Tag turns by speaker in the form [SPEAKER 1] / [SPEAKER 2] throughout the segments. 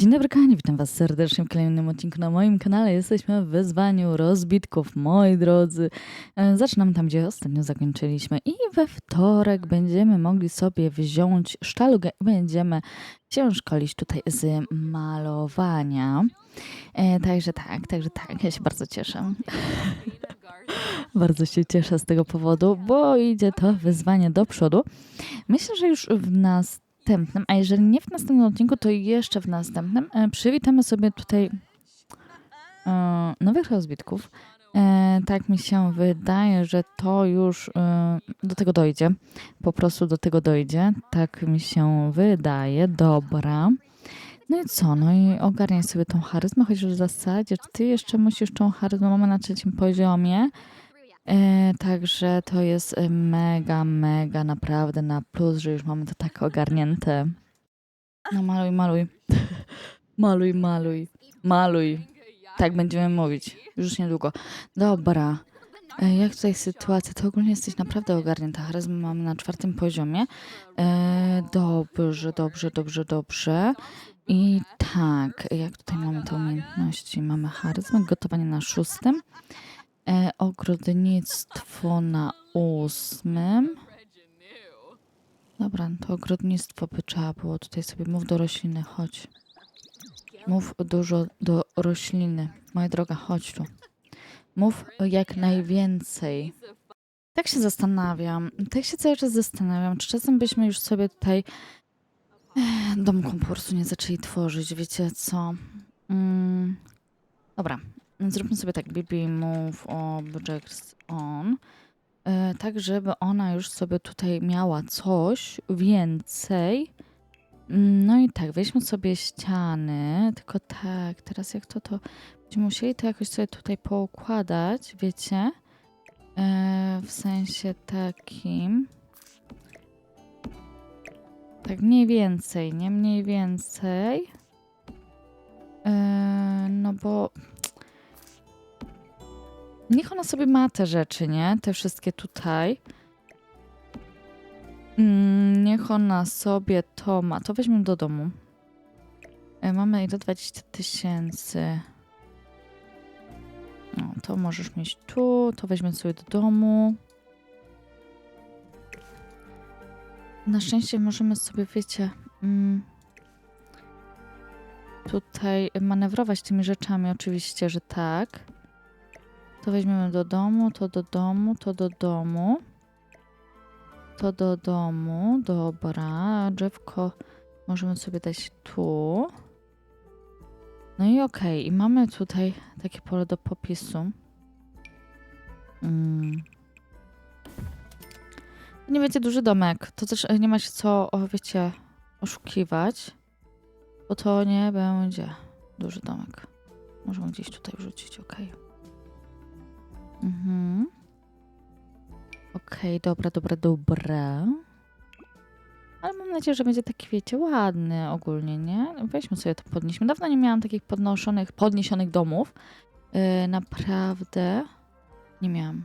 [SPEAKER 1] Dzień dobry kochani, witam was serdecznie w kolejnym odcinku na moim kanale. Jesteśmy w wyzwaniu rozbitków, moi drodzy. E, Zaczynamy tam, gdzie ostatnio zakończyliśmy i we wtorek będziemy mogli sobie wziąć sztalugę i będziemy się szkolić tutaj z malowania. E, Także tak, także tak, ja się bardzo cieszę. Bardzo się cieszę z tego powodu, bo idzie to wyzwanie do przodu. Myślę, że już w następnym, a jeżeli nie w następnym odcinku, to jeszcze w następnym, e, przywitamy sobie tutaj e, nowych rozbitków. E, tak mi się wydaje, że to już do tego dojdzie. Po prostu do tego dojdzie. Tak mi się wydaje. Dobra. No i co? No i ogarniaj sobie tą charyzmę, chociaż w zasadzie ty jeszcze musisz tą charyzmę, mamy na trzecim poziomie. E, także to jest mega, mega naprawdę na plus, że już mamy to tak ogarnięte. No maluj, maluj. maluj, maluj. Maluj. Tak będziemy mówić. Już niedługo. Dobra. E, Jak tutaj sytuacja? To ogólnie jesteś naprawdę ogarnięta. Charyzmę mamy na czwartym poziomie. E, dobrze, dobrze, dobrze, dobrze. I tak, jak tutaj mamy te umiejętności? Mamy charyzmę, gotowanie na szóstym. E, ogrodnictwo na ósmym. Dobra, to ogrodnictwo by trzeba było tutaj sobie. Mów do rośliny, chodź. Mów dużo do rośliny. Moja droga, chodź tu. Mów jak najwięcej. Tak się zastanawiam, tak się cały czas zastanawiam, czy czasem byśmy już sobie tutaj domku po prostu nie zaczęli tworzyć, wiecie co? Mm, dobra, zróbmy sobie tak, BB move objects on, e, tak żeby ona już sobie tutaj miała coś więcej. No i tak, weźmy sobie ściany, tylko tak, teraz jak to, to będziemy musieli to jakoś sobie tutaj poukładać, wiecie? E, w sensie takim. Tak mniej więcej, nie mniej więcej. E, no bo niech ona sobie ma te rzeczy, nie? Te wszystkie tutaj. Mm, niech ona sobie to ma. To weźmiemy do domu. E, mamy ile? 20 tysięcy. No, to możesz mieć tu, to weźmiemy sobie do domu. Na szczęście możemy sobie, wiecie, mm, tutaj manewrować tymi rzeczami, oczywiście, że tak. To weźmiemy do domu, to do domu, to do domu. To do domu, dobra. Drzewko możemy sobie dać tu. No i okej, i mamy tutaj takie pole do popisu. Mm. Nie będzie duży domek, to też e, nie ma się co, wiecie, oszukiwać, bo to nie będzie duży domek. Możemy gdzieś tutaj wrzucić, okej. Mhm. Okej, dobra, dobra, dobra. Ale mam nadzieję, że będzie taki, wiecie, ładny ogólnie, nie? Weźmy sobie to podnieśmy. Dawno nie miałam takich podnoszonych, podniesionych domów. Yy, naprawdę nie miałam.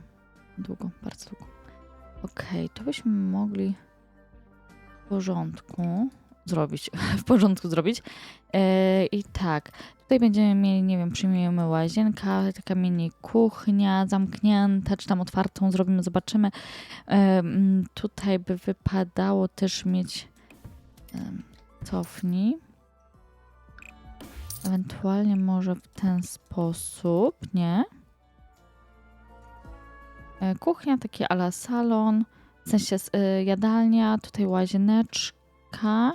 [SPEAKER 1] Długo, bardzo długo. Okej, to byśmy mogli w porządku zrobić. w porządku zrobić. Yy, I tak, tutaj będziemy mieli, nie wiem, przyjmiemy łazienka, taka mini kuchnia zamknięta, czy tam otwartą zrobimy, zobaczymy. Em, tutaj by wypadało też mieć em, cofnij. Ewentualnie może w ten sposób, nie? E, Kuchnia, taki ala salon, w sensie jadalnia, tutaj łazieneczka.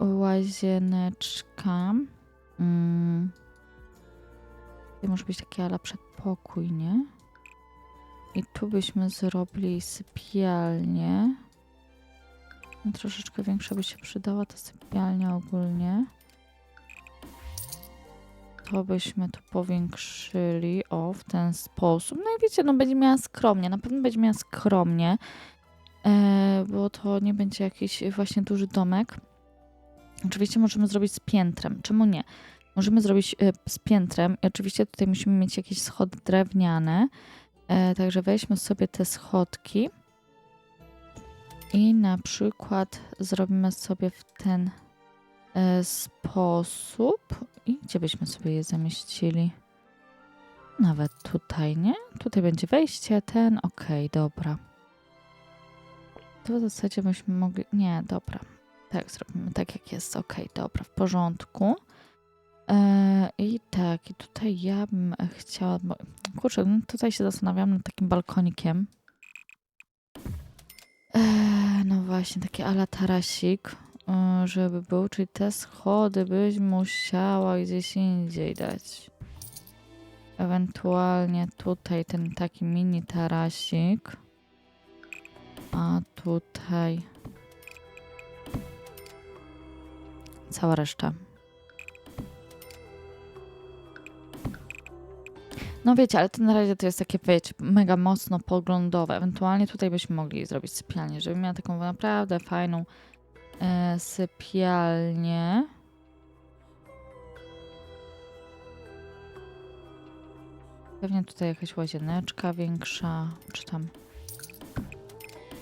[SPEAKER 1] Łazieneczka. Mm. Tutaj może być taki ala przedpokój, nie? I tu byśmy zrobili sypialnię. No, troszeczkę większa by się przydała ta sypialnia ogólnie. To byśmy tu powiększyli, o, w ten sposób. No i wiecie, no będzie miała skromnie, na pewno będzie miała skromnie, e, bo to nie będzie jakiś właśnie duży domek. Oczywiście możemy zrobić z piętrem, czemu nie? Możemy zrobić e, z piętrem i oczywiście tutaj musimy mieć jakieś schody drewniane, E, także weźmy sobie te schodki i na przykład zrobimy sobie w ten e, sposób. I gdzie byśmy sobie je zamieścili? Nawet tutaj, nie? Tutaj będzie wejście, ten, okej, dobra. To w zasadzie byśmy mogli... Nie, dobra. Tak, zrobimy tak jak jest, okej, dobra, w porządku. E, I tak, i tutaj ja bym chciała... Bo, kurczę, no tutaj się zastanawiam nad takim balkonikiem. E, no właśnie, taki ala tarasik, e, żeby był, czyli te schody byś musiała gdzieś indziej dać. Ewentualnie tutaj ten taki mini tarasik. A tutaj cała reszta. No wiecie, ale to na razie to jest takie, wiecie, mega mocno poglądowe. Ewentualnie tutaj byśmy mogli zrobić sypialnię, żeby miała taką naprawdę fajną e, sypialnię. Pewnie tutaj jakaś łazieneczka większa, czy tam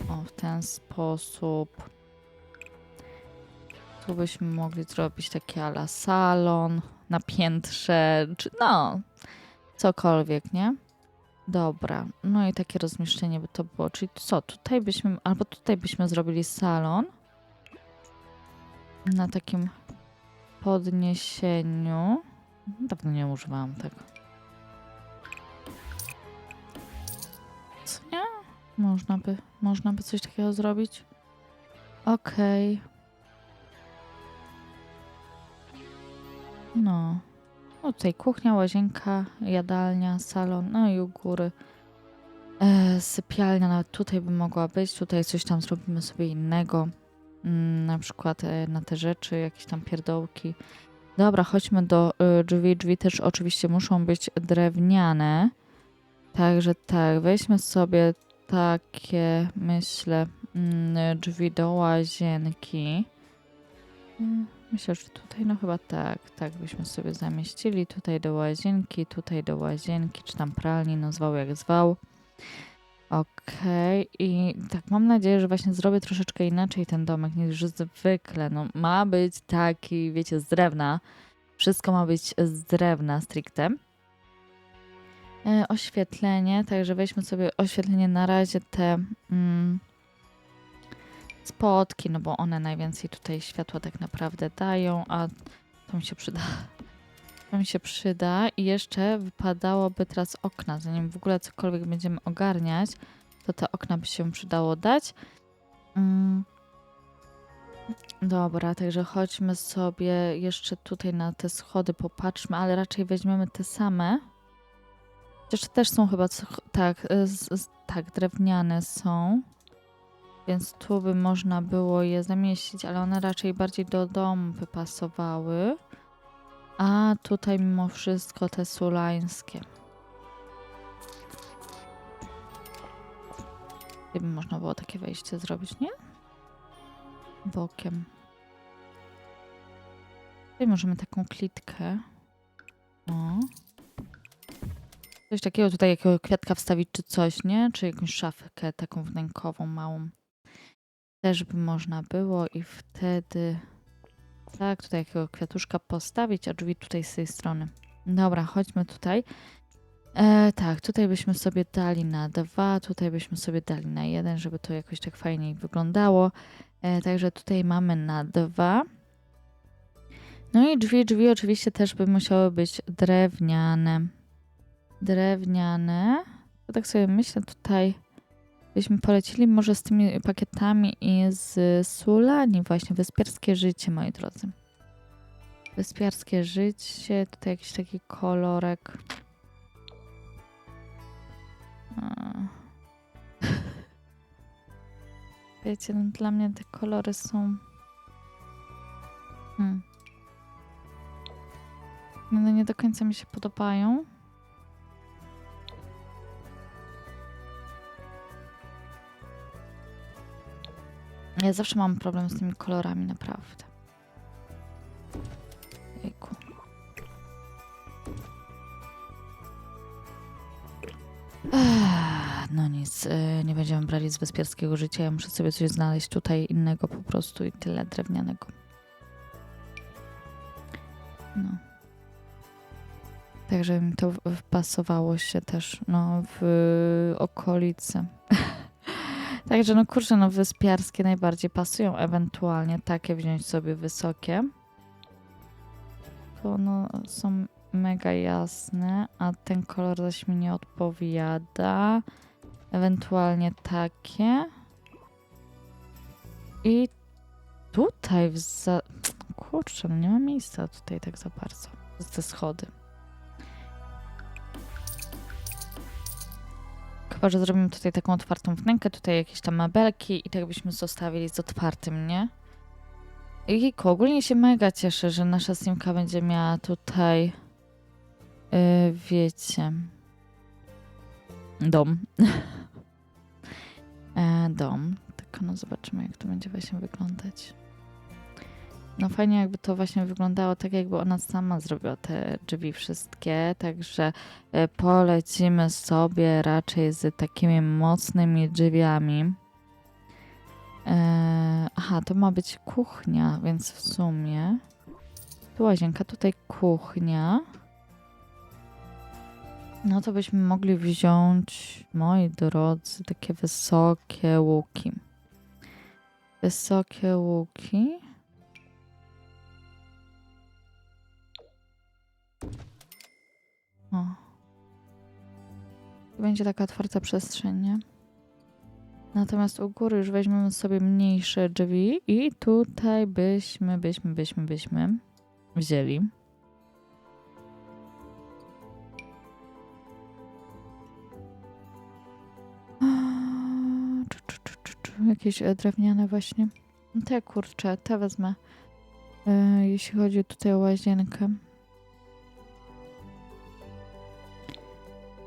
[SPEAKER 1] o, w ten sposób. Tu byśmy mogli zrobić taki ala salon na piętrze, czy no, cokolwiek, nie? Dobra, no i takie rozmieszczenie by to było. Czyli co, tutaj byśmy, albo tutaj byśmy zrobili salon na takim podniesieniu. Dawno nie używałam tego. Co nie? Można by, można by coś takiego zrobić. Okej. No. Tutaj kuchnia, łazienka, jadalnia, salon, no i u góry e, sypialnia nawet tutaj by mogła być. Tutaj coś tam zrobimy sobie innego. Mm, na przykład e, na te rzeczy, jakieś tam pierdołki. Dobra, chodźmy do e, drzwi. Drzwi też oczywiście muszą być drewniane. Także tak, weźmy sobie takie, myślę, mm, drzwi do łazienki. Mm, Myślę, że tutaj, no chyba tak, tak byśmy sobie zamieścili. Tutaj do łazienki, tutaj do łazienki, czy tam pralni, no zwał jak zwał. Okej, i tak mam nadzieję, że właśnie zrobię troszeczkę inaczej ten domek niż zwykle. No ma być taki, wiecie, z drewna. Wszystko ma być z drewna stricte. E, oświetlenie, także weźmy sobie oświetlenie na razie te mm, spotki, no bo one najwięcej tutaj światła tak naprawdę dają, a to mi się przyda. To mi się przyda i jeszcze wypadałoby teraz okna, zanim w ogóle cokolwiek będziemy ogarniać, to te okna by się przydało dać. Mm. Dobra, także chodźmy sobie jeszcze tutaj na te schody, popatrzmy, ale raczej weźmiemy te same. Jeszcze też są chyba, tak, y, tak, drewniane są. Więc tu by można było je zamieścić, ale one raczej bardziej do domu by pasowały. A tutaj mimo wszystko te sulańskie. Gdyby można było takie wejście zrobić, nie? Bokiem. Tutaj możemy taką klitkę. O. Coś takiego tutaj, jakiego kwiatka wstawić czy coś, nie? Czy jakąś szafkę taką wnękową małą. Też by można było i wtedy tak, tutaj jakiego kwiatuszka postawić, a drzwi tutaj z tej strony. Dobra, chodźmy tutaj. E, tak, tutaj byśmy sobie dali na dwa, tutaj byśmy sobie dali na jeden, żeby to jakoś tak fajniej wyglądało. E, także tutaj mamy na dwa. No i drzwi, drzwi oczywiście też by musiały być drewniane. Drewniane. To tak sobie myślę tutaj byśmy polecili może z tymi pakietami i z Sulani właśnie, Wyspiarskie Życie, moi drodzy. Wyspiarskie Życie, tutaj jakiś taki kolorek. Wiecie, no dla mnie te kolory są... Hmm. No nie do końca mi się podobają. Ja zawsze mam problem z tymi kolorami, naprawdę. Jejku. No nic, y, nie będziemy brali z wyspiarskiego życia. Ja muszę sobie coś znaleźć tutaj innego po prostu i tyle drewnianego. No. Tak, żeby mi to wpasowało się też, no, w okolicy. Także, no kurczę, no wyspiarskie najbardziej pasują, ewentualnie takie wziąć sobie wysokie. To no, są mega jasne, a ten kolor zaś mi nie odpowiada. Ewentualnie takie. I tutaj w za... Kurczę, no nie ma miejsca tutaj tak za bardzo. Te schody. Chyba, że zrobimy tutaj taką otwartą wnękę, tutaj jakieś tam mebelki i tak byśmy zostawili z otwartym, nie? I ogólnie się mega cieszę, że nasza Simka będzie miała tutaj, yy, wiecie, dom. e, dom. Tylko no zobaczymy, jak to będzie właśnie wyglądać. No fajnie jakby to właśnie wyglądało tak, jakby ona sama zrobiła te drzwi wszystkie, także e, polecimy sobie raczej z takimi mocnymi drzwiami. E, aha, to ma być kuchnia, więc w sumie tu łazienka, tutaj kuchnia. No to byśmy mogli wziąć, moi drodzy, takie wysokie łuki. Wysokie łuki. O. Tu będzie taka otwarta przestrzeń, nie? Natomiast u góry już weźmiemy sobie mniejsze drzwi i tutaj byśmy, byśmy, byśmy, byśmy wzięli. Jakieś e, drewniane właśnie. Te kurcze, te wezmę. E, jeśli chodzi tutaj o łazienkę.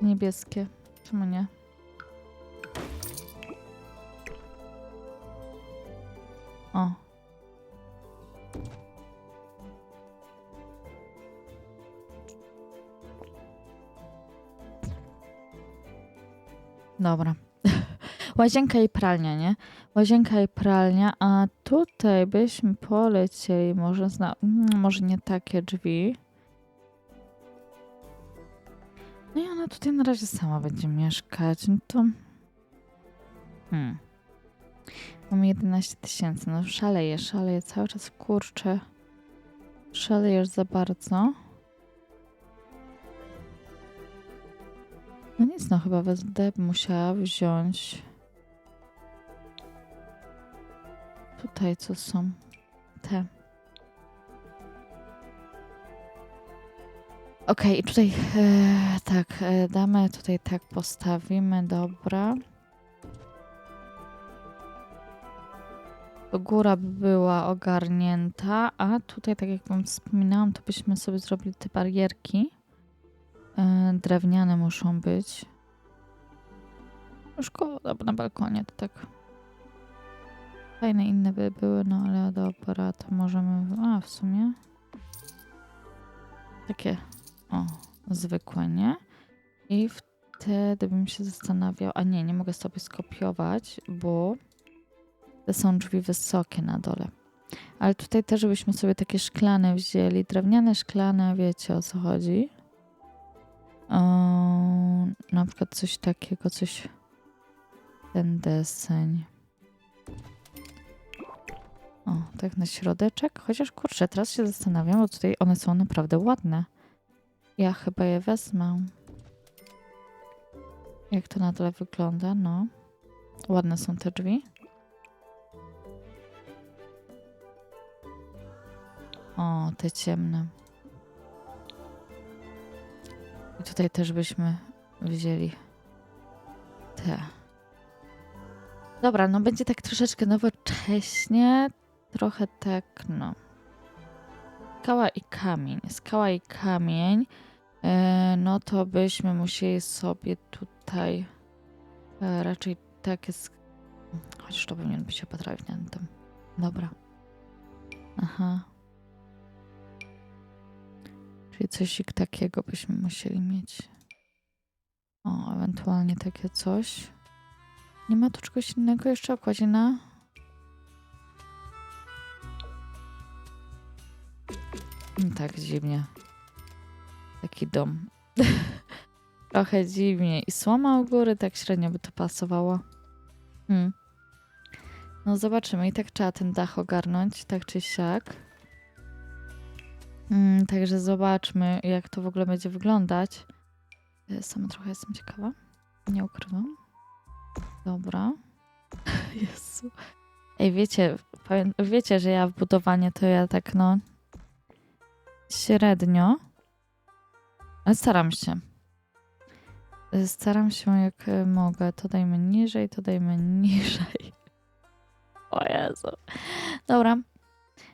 [SPEAKER 1] Niebieskie. Czemu nie? O. Dobra. Łazienka i pralnia, nie? Łazienka i pralnia, a tutaj byśmy polecieli może zna... mm, może nie takie drzwi. No i ona tutaj na razie sama będzie mieszkać, no to... Hmm. Mamy 11 tysięcy, no szaleje, szaleje, cały czas kurczę. Szalejesz za bardzo. No nic, no chyba będę musiała wziąć... Tutaj co są? Te. Okej, i tutaj e, tak, e, damy tutaj tak postawimy, dobra. Góra by była ogarnięta, a tutaj, tak jak wam wspominałam, to byśmy sobie zrobili te barierki. E, drewniane muszą być. Szkoda, bo na balkonie to tak fajne inne by były, no ale dobra, to możemy... A, w sumie... Takie o, zwykłe, nie? I wtedy bym się zastanawiał, a nie, nie mogę sobie skopiować, bo te są drzwi wysokie na dole. Ale tutaj też byśmy sobie takie szklane wzięli, drewniane szklane, wiecie o co chodzi. O, na przykład coś takiego, coś ten deseń. O, tak na środeczek. Chociaż kurczę, teraz się zastanawiam, bo tutaj one są naprawdę ładne. Ja chyba je wezmę. Jak to na dole wygląda, no. Ładne są te drzwi. O, te ciemne. I tutaj też byśmy wzięli te. Dobra, no będzie tak troszeczkę nowocześnie. Trochę tak, no. Skała i kamień. Skała i kamień. E, no to byśmy musieli sobie tutaj e, raczej takie. Chociaż to powinien być chyba drewnianym. Dobra. Aha. Czyli coś takiego byśmy musieli mieć. O, ewentualnie takie coś. Nie ma tu czegoś innego jeszcze okładzina? Tak dziwnie. Taki dom. Trochę dziwnie. I słoma u góry tak średnio by to pasowało. Hmm. No zobaczymy. I tak trzeba ten dach ogarnąć, tak czy siak. Mm, także zobaczmy, jak to w ogóle będzie wyglądać. Sama trochę jestem ciekawa. Nie ukrywam. Dobra. Jezu. Ej, wiecie, wiecie, że ja w budowanie to ja tak no średnio, ale staram się. Y, Staram się jak y, mogę. To dajmy niżej, to dajmy niżej. O Jezu. Dobra.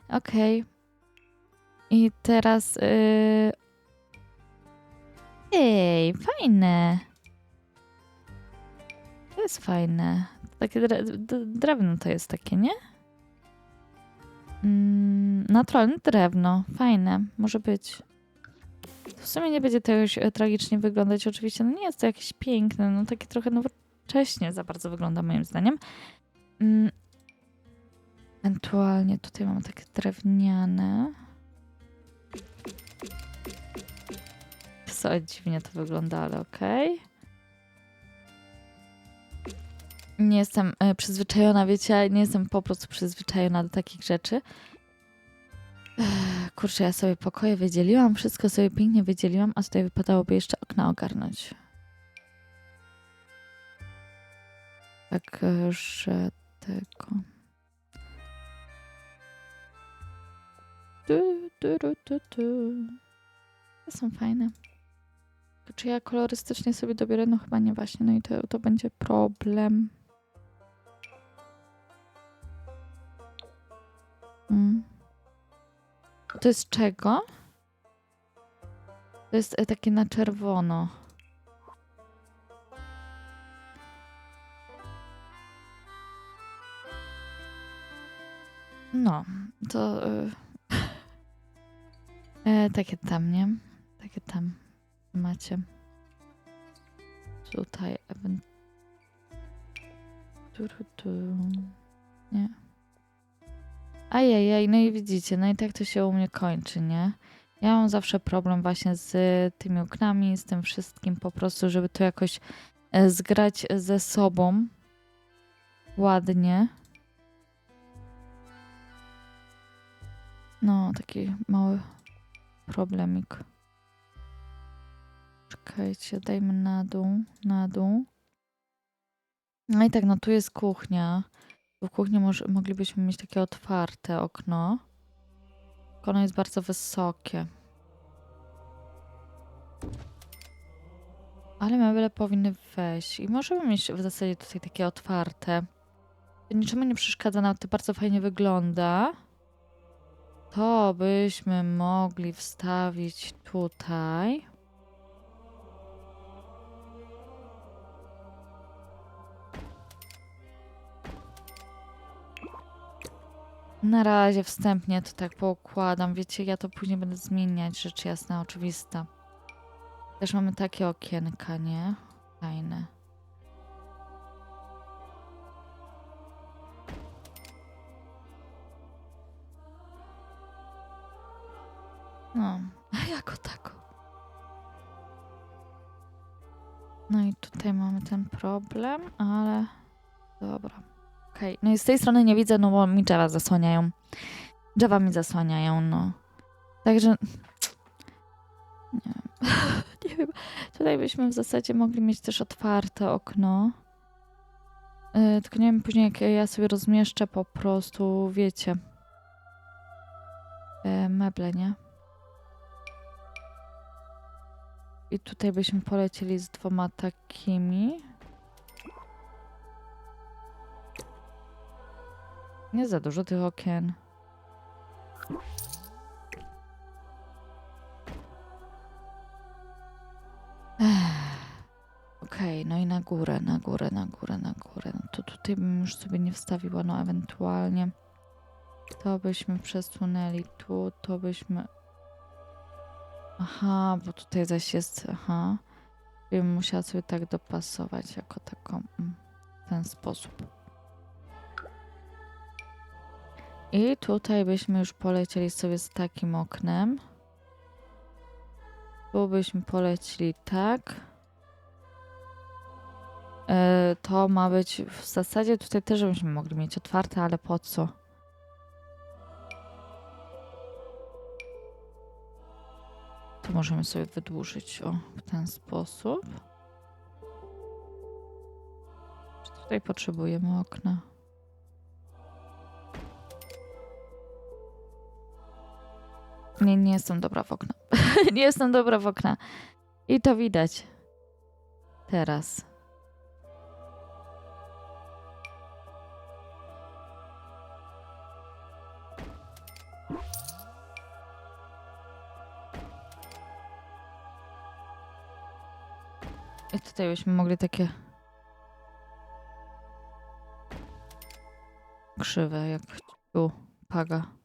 [SPEAKER 1] Okej. I teraz... Yy... Ej, fajne. To jest fajne. Takie dre drewno to jest takie, nie? Mm, naturalne drewno. Fajne. Może być. W sumie nie będzie to jakoś e, tragicznie wyglądać. Oczywiście no nie jest to jakieś piękne. No takie trochę nowocześnie za bardzo wygląda moim zdaniem. Mm, ewentualnie tutaj mamy takie drewniane. Co dziwnie to wygląda, ale okej. Nie jestem e, przyzwyczajona, wiecie, nie jestem po prostu przyzwyczajona do takich rzeczy. Kurczę, ja sobie pokoje wydzieliłam, wszystko sobie pięknie wydzieliłam, a tutaj wypadałoby jeszcze okna ogarnąć. Tak, e, tego. Tu, tu, tu, tu, tu. To są fajne. Czy ja kolorystycznie sobie dobiorę? No chyba nie właśnie, no i to, to będzie problem. Mm. To jest czego? To jest e, takie na czerwono. No, to y, e, takie tam, nie? Takie tam macie. Tutaj tu. Nie. Ajajaj, no i widzicie, no i tak to się u mnie kończy, nie? Ja mam zawsze problem właśnie z tymi oknami, z tym wszystkim po prostu, żeby to jakoś e, zgrać ze sobą ładnie. No, taki mały problemik. Czekajcie, dajmy na dół, na dół. No i tak, no tu jest kuchnia. W kuchni może, moglibyśmy mieć takie otwarte okno. Ono jest bardzo wysokie. Ale meble powinny wejść. I możemy mieć w zasadzie tutaj takie otwarte. To niczemu nie przeszkadza, nawet to bardzo fajnie wygląda. To byśmy mogli wstawić tutaj. Na razie wstępnie to tak poukładam. Wiecie, ja to później będę zmieniać, rzecz jasna, oczywista. Też mamy takie okienka, nie? Fajne. No, jako tako. No i tutaj mamy ten problem, ale dobra. Okej, no i z tej strony nie widzę, no bo mi drzewa zasłaniają. Drzewa mi zasłaniają, no. Także... Nie wiem. nie wiem. Tutaj byśmy w zasadzie mogli mieć też otwarte okno. Yy, tylko nie wiem później, jak ja sobie rozmieszczę po prostu, wiecie, yy, meble, nie? I tutaj byśmy polecieli z dwoma takimi. Nie za dużo tych okien. Okej, no i na górę, na górę, na górę, na górę. No to tutaj bym już sobie nie wstawiła, no ewentualnie. To byśmy przesunęli tu, to byśmy... Aha, bo tutaj zaś jest, aha. Bym musiała sobie tak dopasować jako taką, mm, w ten sposób. I tutaj byśmy już polecieli sobie z takim oknem. Tu byśmy polecili tak. E, to ma być w zasadzie tutaj też byśmy mogli mieć otwarte, ale po co? Tu możemy sobie wydłużyć o w ten sposób. Czy tutaj potrzebujemy okna? Nie, nie jestem dobra w okna. nie jestem dobra w okna. I to widać. Teraz. I tutaj byśmy mogli takie krzywe, jak tu paga.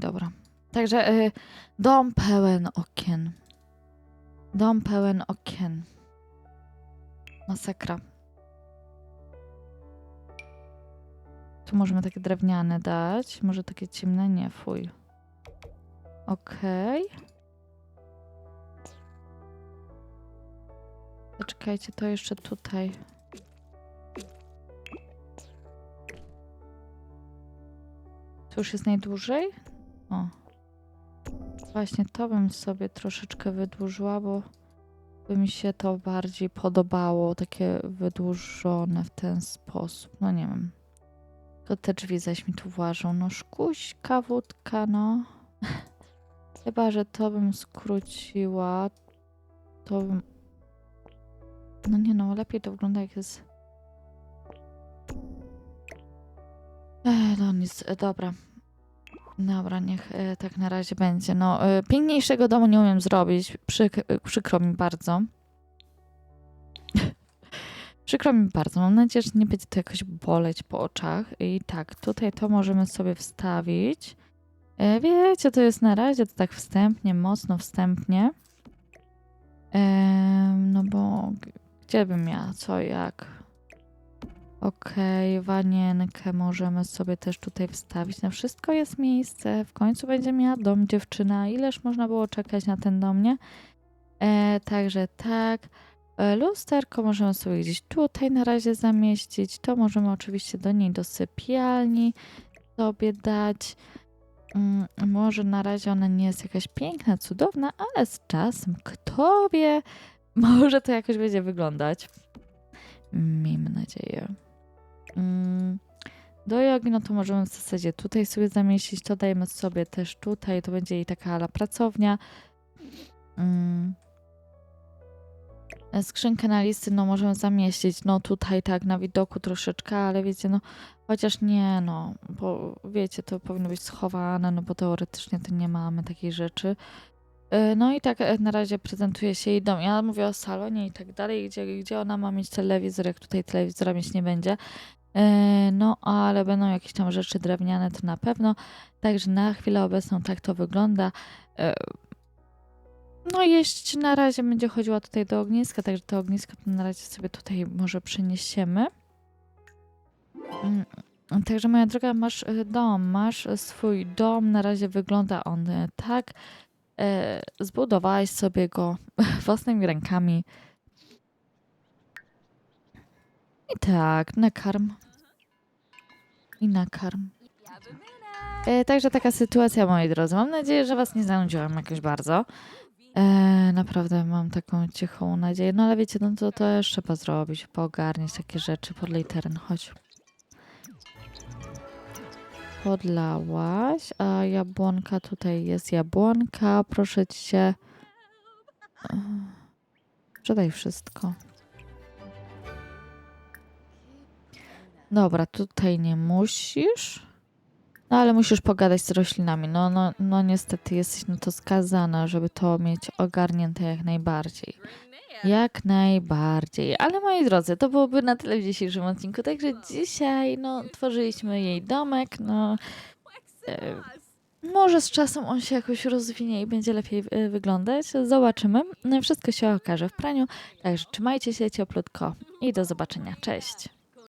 [SPEAKER 1] Dobra. Także y, dom pełen okien. Dom pełen okien. Masakra. Tu możemy takie drewniane dać. Może takie ciemne? Nie, fuj. Okej. Poczekajcie, to jeszcze tutaj. Tu już jest najdłużej? O. Właśnie to bym sobie troszeczkę wydłużyła, bo by mi się to bardziej podobało, takie wydłużone w ten sposób. No nie wiem. To te drzwi zaś mi tu włażą. No szkuśka, wódka, no. Chyba, że to bym skróciła. To bym... No nie no, lepiej to wygląda jak jest... Ech, no nic, e, dobra. Dobra, niech e, tak na razie będzie. No, e, piękniejszego domu nie umiem zrobić. Przyk e, przykro mi bardzo. przykro mi bardzo. Mam nadzieję, że nie będzie to jakoś boleć po oczach. I tak, tutaj to możemy sobie wstawić. Wiecie, to jest na razie to tak wstępnie, mocno wstępnie. No bo gdzie bym miała, co, jak? Okej, wanienkę możemy sobie też tutaj wstawić. Na wszystko jest miejsce. W końcu będzie miała dom dziewczyna. Ileż można było czekać na ten dom, nie? E, także tak. E, lusterko możemy sobie gdzieś tutaj na razie zamieścić. To możemy oczywiście do niej do sypialni sobie dać. Mm, może na razie ona nie jest jakaś piękna, cudowna, ale z czasem, kto wie, może to jakoś będzie wyglądać. Miejmy nadzieję. Mm, Do jogi, no to możemy w zasadzie tutaj sobie zamieścić. To dajemy sobie też tutaj. To będzie jej taka ala pracownia. Mm. Skrzynkę na listy, no możemy zamieścić. No tutaj tak na widoku troszeczkę, ale wiecie, no chociaż nie, no, bo wiecie, to powinno być schowane, no bo teoretycznie to nie mamy takiej rzeczy. E, No i tak e, na razie prezentuje się jej dom. Ja mówię o salonie i tak dalej, gdzie, gdzie ona ma mieć telewizor, jak tutaj telewizora mieć nie będzie. E, No, ale będą jakieś tam rzeczy drewniane, to na pewno. Także na chwilę obecną tak to wygląda. No, jeść na razie będzie chodziła tutaj do ogniska, także to ognisko to na razie sobie tutaj może przeniesiemy. Mm, Także moja droga, masz dom, masz swój dom, na razie wygląda on tak. E, Zbudowałaś sobie go własnymi rękami. I tak, nakarm. I nakarm. E, także taka sytuacja, moi drodzy. Mam nadzieję, że Was nie zanudziłam jakoś bardzo. E, naprawdę mam taką cichą nadzieję. No ale wiecie, no to też trzeba zrobić, poogarniać takie rzeczy. Podlej teren, chodź. Podlałaś, a jabłonka tutaj jest jabłonka. Proszę cię. Sprzedaj wszystko. Dobra, tutaj nie musisz. No ale musisz pogadać z roślinami. No, no, no niestety jesteś na to skazana, żeby to mieć ogarnięte jak najbardziej. Jak najbardziej. Ale moi drodzy, to byłoby na tyle w dzisiejszym odcinku. Także dzisiaj no, tworzyliśmy jej domek. No, e, może z czasem on się jakoś rozwinie i będzie lepiej e, wyglądać. Zobaczymy. Wszystko się okaże w praniu. Także trzymajcie się cieplutko i do zobaczenia. Cześć.